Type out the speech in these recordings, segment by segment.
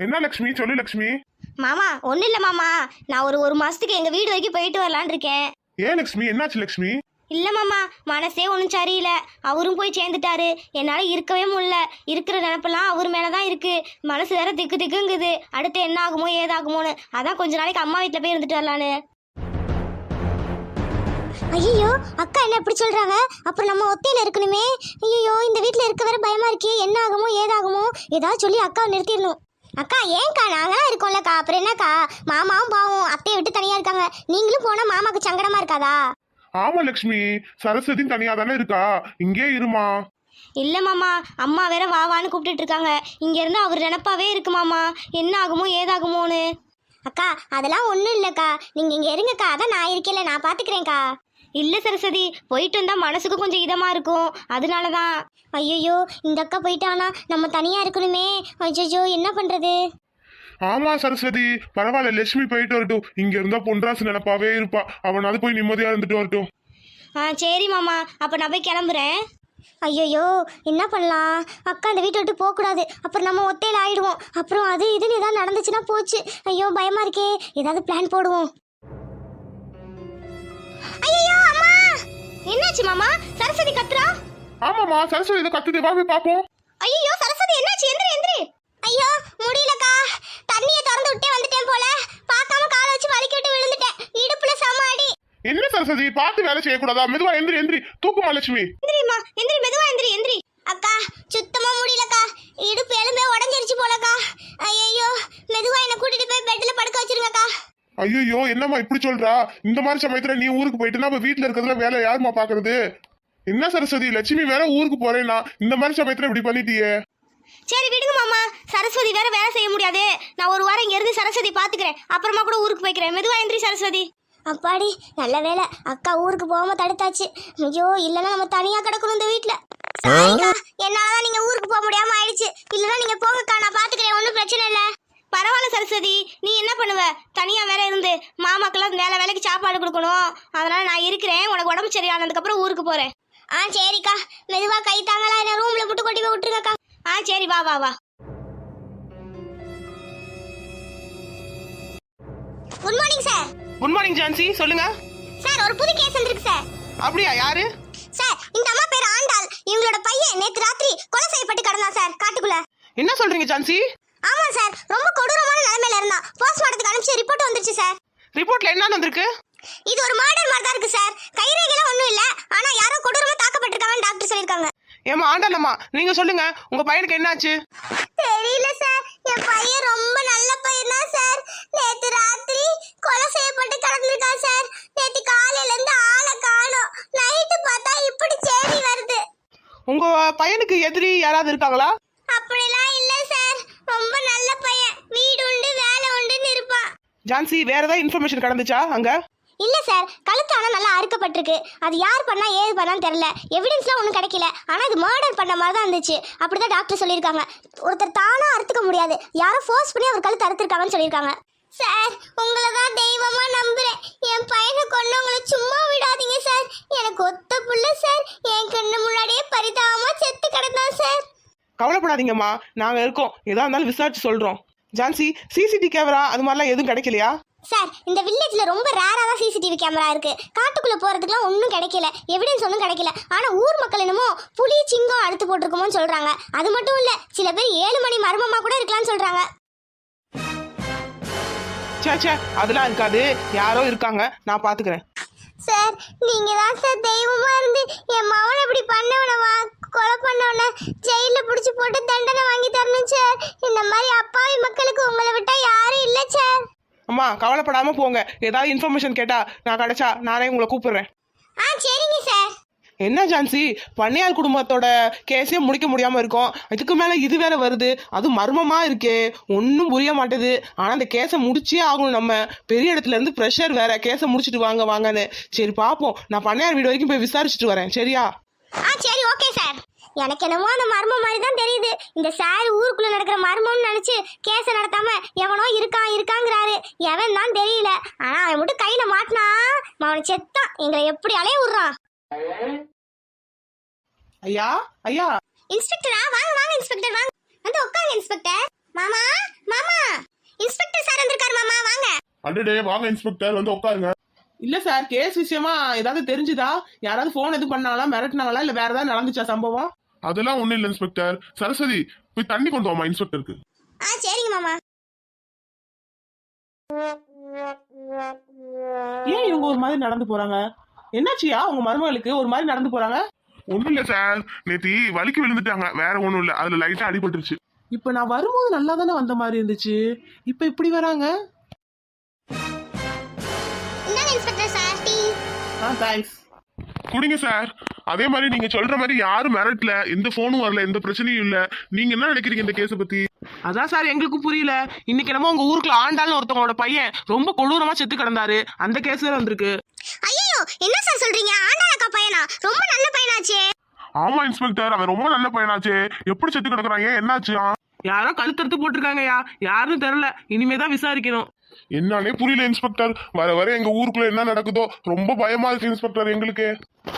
லக்ஷ்மி? சொல்லு லக்ஷ்மி. மாமா ஒன்றும் இல்லை மாமா. நான் ஒரு ஒரு மாசத்துக்கு எங்க வீடு வரைக்கும் போயிட்டு வரலான்னு இருக்கேன். ஏன் லக்ஷ்மி? என்னாச்சு லக்ஷ்மி? இல்ல மாமா மனசே ஒன்றும் சரியில்லை. அவரும் போய் சேர்ந்துட்டாரு. என்னால் இருக்கவே முடியல. இருக்கிற நினப்பெல்லாம் அவர் மேலே தான் இருக்கு. மனசு வேற திக்கு திக்குங்குது. அடுத்து என்ன ஆகுமோ ஏதாகுமோன்னு. அதான் கொஞ்ச நாளைக்கு அம்மா வீட்டில் போய் இருந்துட்டு வரலான்னு. ஐயோ அக்கா என்ன இப்படி சொல்றாங்க? அப்புறம் நம்ம ஒத்தையில இருக்கணுமே. ஐயோ இந்த வீட்டில் இருக்க வேற பயமா இருக்கே. என்ன ஆகுமோ ஏதாகுமோ ஏதாவது சொல்லி அக்காவை நிறுத்திடணும். அக்கா ஏன்க்கா நாங்களாம் இருக்கோம்லக்கா. அப்புறம் என்னக்கா? மாமாவும் பாவம் அத்தையை விட்டு தனியா இருக்காங்க. நீங்களும் போனா மாமாக்கு சங்கடமா இருக்காதா? ஆமா லக்ஷ்மி. சரஸ்வதி தனியா தானே இருக்கா? இங்கே இருமா. இல்ல மாமா அம்மா வேற வா வான்னு கூப்பிட்டுட்டு இருக்காங்க. இங்க இருந்து அவர் நினப்பாவே இருக்கு மாமா. என்ன ஆகுமோ ஏதாகுமோன்னு. அக்கா அதெல்லாம் ஒன்றும் இல்லைக்கா. நீங்கள் இங்கே இருங்கக்கா. அதான் நான் இருக்கேன்ல. நான் பார்த்துக்கிறேன்க்கா இல்லை சரஸ்வதி போயிட்டு வந்தா மனசுக்கு கொஞ்சம் இதமா இருக்கும். அதனால தான் ஐயோ இந்த அக்கா போயிட்டானா? நம்ம தனியாக இருக்கணுமே. ஐயோ என்ன பண்ணுறது ஆமா சரஸ்வதி. பரவாயில்ல லட்சுமி போயிட்டு வரட்டும். இங்க இருந்தா பொன்ராசு நினைப்பாவே இருப்பா. அவனாவது போய் நிம்மதியா இருந்துட்டு வரட்டும். ஆ சரி மாமா. அப்போ நான் போய் கிளம்புறேன். ஐயோ என்ன பண்ணலாம்? அக்கா அந்த வீட்டை விட்டு போகக்கூடாது. அப்புறம் நம்ம ஒத்தையில் ஆயிடுவோம். அப்புறம் அது இதுன்னு ஏதாவது நடந்துச்சுன்னா போச்சு. ஐயோ பயமா இருக்கே. ஏதாவது பிளான் போடுவோம். ஐயோ ஆமாமா சரஸ்வதி இதை கத்துது. வா போய் பாப்போம் ஐயோ சரஸ்வதி என்னாச்சு? எந்திரி எந்திரி. ஐயோ முடியலக்கா. தண்ணியை திறந்து விட்டே வந்துட்டேன் போல. பார்க்காம காலை வச்சு வலிக்கி விட்டு விழுந்துட்டேன். இடுப்புல சம அடி என்ன சரஸ்வதி பார்த்து வேலை செய்யக்கூடாதா? மெதுவா எந்திரி எந்திரி. தூக்குமா லட்சுமி? எந்திரிம்மா எந்திரி மெதுவா எந்திரி எந்திரி. அக்கா சுத்தமா முடியலக்கா. இடுப்பு எலும்பே உடஞ்சிருச்சு போலக்கா. ஐயோ மெதுவா என்ன கூட்டிட்டு போய் பெட்ல படுக்க வச்சிருங்கக்கா. ஐயோ என்னம்மா இப்படி சொல்றா? இந்த மாதிரி சமயத்துல நீ ஊருக்கு போயிட்டுனா அப்ப வீட்டுல இருக்கிறதுல வேலை யாரும்மா பாக்குறது என்ன சரஸ்வதி? லட்சுமி வேற ஊருக்கு போறேன்னா இந்த மாதிரி சமயத்துல இப்படி பண்ணிட்டியே? சரி விடுங்க மாமா. சரஸ்வதி வேற வேலை செய்ய முடியாது. நான் ஒரு வாரம் இங்க இருந்து சரஸ்வதி பாத்துக்கிறேன் அப்புறமா கூட ஊருக்கு போய்க்கிறேன். மெதுவா எந்திரி சரஸ்வதி. அப்பாடி நல்ல வேலை அக்கா ஊருக்கு போகாம தடுத்தாச்சு. ஐயோ இல்லைன்னா நம்ம தனியா கிடக்கணும் இந்த வீட்டுல என்னாலதான் நீங்க ஊருக்கு போக முடியாம ஆயிடுச்சு. இல்லைன்னா நீங்க போங்கக்கா நான் பாத்துக்கிறேன் ஒன்றும் பிரச்சனை இல்லை. பரவாயில்ல சரஸ்வதி. நீ என்ன பண்ணுவ? தனியா வேற இருந்து மாமாக்கெல்லாம் வேலை வேலைக்கு சாப்பாடு கொடுக்கணும். அதனால நான் இருக்கிறேன். உனக்கு உடம்பு சரியானதுக்கு அப்புறம் ஊருக்கு போறேன். ஆ சரிக்கா. மெதுவா கை தாங்களா என்ன ரூம்ல போட்டு கொட்டி போய் விட்டுருங்கக்கா. ஆ சரி வா வா வா. Good morning sir good morning Jhansi சொல்லுங்க. சார் ஒரு புது கேஸ் வந்திருக்கு சார் அப்படியா யாரு? சார் இந்த அம்மா பேர் ஆண்டாள். இவங்களோட பையன் நேத்து ராத்திரி கொலை செய்யப்பட்டு கிடந்தான் சார் காட்டுக்குள்ள. என்ன சொல்றீங்க ஜான்சி ஆமா சார் ரொம்ப கொடூரமான நிலைமையில இருந்தான். போஸ்ட்மார்ட்டத்துக்கு அனுப்பிச்சு ரிப்போர்ட் வந்துருச்சு சார் ரிப்போர்ட்ல என்ன வந்திருக்கு இது ஒரு மர்டர் மாதிரி தான் இருக்கு சார் கைரேகைலாம் ஒண்ணும் இல்ல ஆனா யாரோ கொடூரமா தாக்கப்பட்டிருக்காங்கன்னு டாக்டர் சொல்லிருக்காங்க ஏமா ஆண்டாளம்மா நீங்க சொல்லுங்க உங்க பையனுக்கு என்னாச்சு? தெரியல சார் என் பையன் ரொம்ப நல்ல பையன் தான் சார் நேத்து ராத்திரி கொலை செய்யப்பட்டு கிடந்திருக்கான் சார் நேத்து காலையில இருந்து ஆளை காணோம். நைட்டு பார்த்தா இப்படி செய்தி வருது. உங்க பையனுக்கு எதிரி யாராவது இருக்காங்களா? அப்படிலாம் இல்ல சார் ரொம்ப நல்ல பையன். வீடு உண்டு வேலை உண்டுன்னு இருப்பான். ஜான்சி வேற ஏதாவது இன்ஃபர்மேஷன் கடந்துச்சா அங்க? இல்ல சார் கழுத்து ஆனா நல்லா அறுக்கப்பட்டிருக்கு. அது யார் பண்ணா ஏது பண்ணான்னு தெரியல. எவிடன்ஸ்லாம் ஒன்றும் கிடைக்கல. ஆனா இது மர்டர் பண்ண மாதிரி தான் இருந்துச்சு. அப்படிதான் டாக்டர் சொல்லியிருக்காங்க. ஒருத்தர் தானா அறுத்துக்க முடியாது. யாரோ ஃபோர்ஸ் பண்ணி அவர் கழுத்து அறுத்துருக்காங்கன்னு சொல்லியிருக்காங்க. சார் உங்களை தான் தெய்வமா நம்புறேன். என் பையனை கொண்டவங்களை சும்மா விடாதீங்க சார். எனக்கு ஒத்த புள்ள சார். என் கண்ணு முன்னாடியே பரிதாபமா செத்து கிடந்தான் சார். கவலைப்படாதீங்கம்மா. நாங்க இருக்கோம். ஏதா இருந்தாலும் விசாரிச்சு சொல்றோம். ஜான்சி சிசிடி கேமரா அது மாதிரிலாம் எதுவும் கிடைக்கலையா? சார் இந்த வில்லேஜ்ல ரொம்ப ரேரா தான் சிசிடிவி கேமரா இருக்கு. காட்டுக்குள்ள போறதுக்குலாம் ஒன்றும் கிடைக்கல. எவிடன்ஸ் ஒன்றும் கிடைக்கல. ஆனா ஊர் மக்கள் என்னமோ புலி சிங்கம் அழுத்து போட்டிருக்குமோன்னு சொல்றாங்க. அது மட்டும் இல்ல சில பேர் ஏழு மணி மர்மமா கூட இருக்கலாம்னு சொல்றாங்க. சே சே அதெல்லாம் இருக்காது. யாரோ இருக்காங்க. நான் பாத்துக்கிறேன். சார் நீங்க தான் சார் தெய்வமா இருந்து என் மகன் இப்படி பண்ணவனவா கொலை பண்ணவன ஜெயில புடிச்சு போட்டு தண்டனை வாங்கி தரணும் சார். இந்த மாதிரி அப்பாவி மக்களுக்கு உங்களை விட்டா யாரும் இல்ல சார் அம்மா கவலைப்படாம போங்க. ஏதாவது இன்ஃபர்மேஷன் கேட்டா நான் கிடைச்சா நானே உங்களை கூப்பிடுறேன். ஆ சரிங்க சார் என்ன ஜான்சி? பண்ணையார் குடும்பத்தோட கேஸே முடிக்க முடியாம இருக்கோம். இதுக்கு மேல இது வேற வருது. அது மர்மமா இருக்கே. ஒன்றும் புரிய மாட்டேது. ஆனா அந்த கேஸை முடிச்சே ஆகணும் நம்ம. பெரிய இடத்துல இருந்து ப்ரெஷர் வேற. கேஸை முடிச்சிட்டு வாங்க வாங்கன்னு. சரி பாப்போம். நான் பண்ணையார் வீடு வரைக்கும் போய் விசாரிச்சுட்டு வரேன். சரியா? ஆ சரி ஓகே சார் எனக்கு என்னமோ அந்த மர்மம் மாதிரி தான் தெரியுது. இந்த சார் ஊருக்குள்ள நடக்கிற மர்மம்னு நினைச்சு கேஸ நடத்தாம எவனோ இருக்கான் இருக்காங்கிறாரு. எவன் தான் தெரியல. ஆனா அவன் மட்டும் கையில மாட்டினா அவனை செத்தான். எங்களை எப்படி அலைய விடுறான்? ஐயா ஐயா. இன்ஸ்பெக்டரா? வாங்க வாங்க இன்ஸ்பெக்டர் வாங்க. வந்து உட்காருங்க இன்ஸ்பெக்டர். மாமா மாமா. அடடே வாங்க இன்ஸ்பெக்டர் வந்து உட்காருங்க. இல்ல சார் கேஸ் விஷயமா ஏதாவது தெரிஞ்சுதா? யாராவது போன் எது பண்ணாங்களா மிரட்டினாங்களா இல்ல வேற ஏதாவது நடந்துச்சா சம்பவம்? அதெல்லாம் ஒண்ணும் இல்ல இன்ஸ்பெக்டர் சரஸ்வதி போய் தண்ணி கொண்டு வாமா இன்ஸ்பெக்டருக்கு ஆ சரிங்க மாமா. ஏன் இவங்க ஒரு மாதிரி நடந்து போறாங்க? என்னாச்சியா? உங்க மருமகளுக்கு ஒரு மாதிரி நடந்து போறாங்க? ஒண்ணும் இல்ல சார் நேத்தி வலிக்கு விழுந்துட்டாங்க. வேற ஒண்ணும் இல்ல. அதுல லைட்டா அடிபட்டுருச்சு. இப்ப நான் வரும்போது நல்லா தானே வந்த மாதிரி இருந்துச்சு? இப்ப இப்படி வராங்க? இன்ஸ்பெக்டர் சார் டீ ஆ தேங்க்ஸ் குடிங்க சார் அதே மாதிரி நீங்க சொல்ற மாதிரி யாரும் மிரட்டல எந்த போனும் வரல எந்த பிரச்சனையும் இல்ல. நீங்க என்ன நினைக்கிறீங்க இந்த கேஸ பத்தி? அதான் சார் எங்களுக்கு புரியல. இன்னைக்கு என்னமோ உங்க ஊருக்குள்ள ஆண்டாள்னு ஒருத்தவங்களோட பையன் ரொம்ப கொடூரமா செத்து கிடந்தாரு. அந்த கேஸ் வேற வந்திருக்கு. ஐயோ என்ன சார் சொல்றீங்க? ஆண்டாள் அக்கா பையனா? ரொம்ப நல்ல பையனாச்சே. ஆமா இன்ஸ்பெக்டர் அவன் ரொம்ப நல்ல பையனாச்சே. எப்படி செத்து கிடக்குறான்? ஏன் என்னாச்சு? யாரோ கழுத்தறுத்து போட்டிருக்காங்கய்யா. யாருன்னு தெரியல. இனிமே தான் விசாரிக்கணும். என்னன்னே புரியல இன்ஸ்பெக்டர் வர வர எங்க ஊருக்குள்ள என்ன நடக்குதோ ரொம்ப பயமா இருக்கு இன்ஸ்பெக்டர் எங்களுக்கு.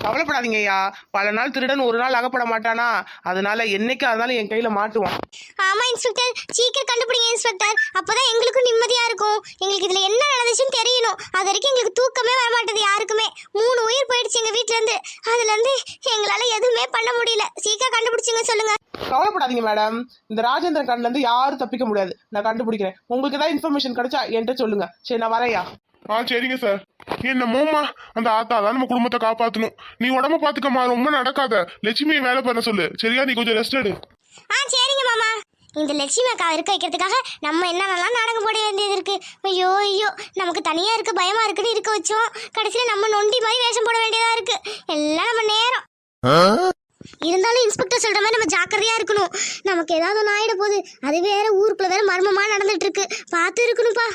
கவலைப்படாதீங்க ஐயா. பல நாள் திருடன் ஒரு நாள் அகப்பட மாட்டானா? அதனால என்னைக்கு அதனால என் கையில மாட்டுவான். ஆமா இன்ஸ்பெக்டர் சீக்கிரம் கண்டுபிடிங்க இன்ஸ்பெக்டர் அப்பதான் எங்களுக்கும் நிம்மதியா இருக்கும். எங்களுக்கு இதுல என்ன நடந்துச்சுன்னு தெரியணும். அது வரைக்கும் எங்களுக்கு தூக்கமே வர மாட்டேது யாருக்குமே. மூணு உயிர் போயிடுச்சு எங்க வீட்ல இருந்து. அதுல இருந்து எங்களால எதுவுமே பண்ண முடியல. சீக்கிரம் கண்டுபிடிச்சுங்க சொல்லுங்க. கவலைப்படாதீங்க மேடம் இந்த ராஜேந்திரன் கண்ணுல இருந்து யாரும் தப்பிக்க முடியாது. நான் கண்டுபிடிக்கிறேன். உங்களுக்கு ஏதாவது இன்ஃபர்மேஷன் கிடைச்சா என்கிட்ட சொல்லுங்க. சரி நான் வரையா ஆ சரிங்க சார் என்ன மோமா அந்த ஆத்தா தான் நம்ம குடும்பத்தை காப்பாத்தணும். நீ உடம்ப பாத்துக்கம்மா. ரொம்ப நடக்காத. லட்சுமியை வேலை பண்ண சொல்லு. சரியா? நீ கொஞ்சம் ரெஸ்ட் எடு. ஆ சரிங்க மாமா. இந்த லட்சுமி அக்கா இருக்க வைக்கிறதுக்காக நம்ம என்னென்னலாம் நாடகம் போட வேண்டியது இருக்கு. ஐயோ ஐயோ. நமக்கு தனியா இருக்க பயமா இருக்குன்னு இருக்க வச்சோம். கடைசியில நம்ம நொண்டி மாதிரி வேஷம் போட வேண்டியதா இருக்கு. எல்லாம் நம்ம நேரம். இருந்தாலும் இன்ஸ்பெக்டர் சொல்கிற மாதிரி நம்ம ஜாக்கிரதையாக இருக்கணும். நமக்கு ஏதாவது ஒன்று ஆகிட போகுது. அது வேற ஊருக்குள்ளே வேற மர்மமாக நடந்துட்டு இருக்கு. பார்த்து இருக்கணும்ப்பா.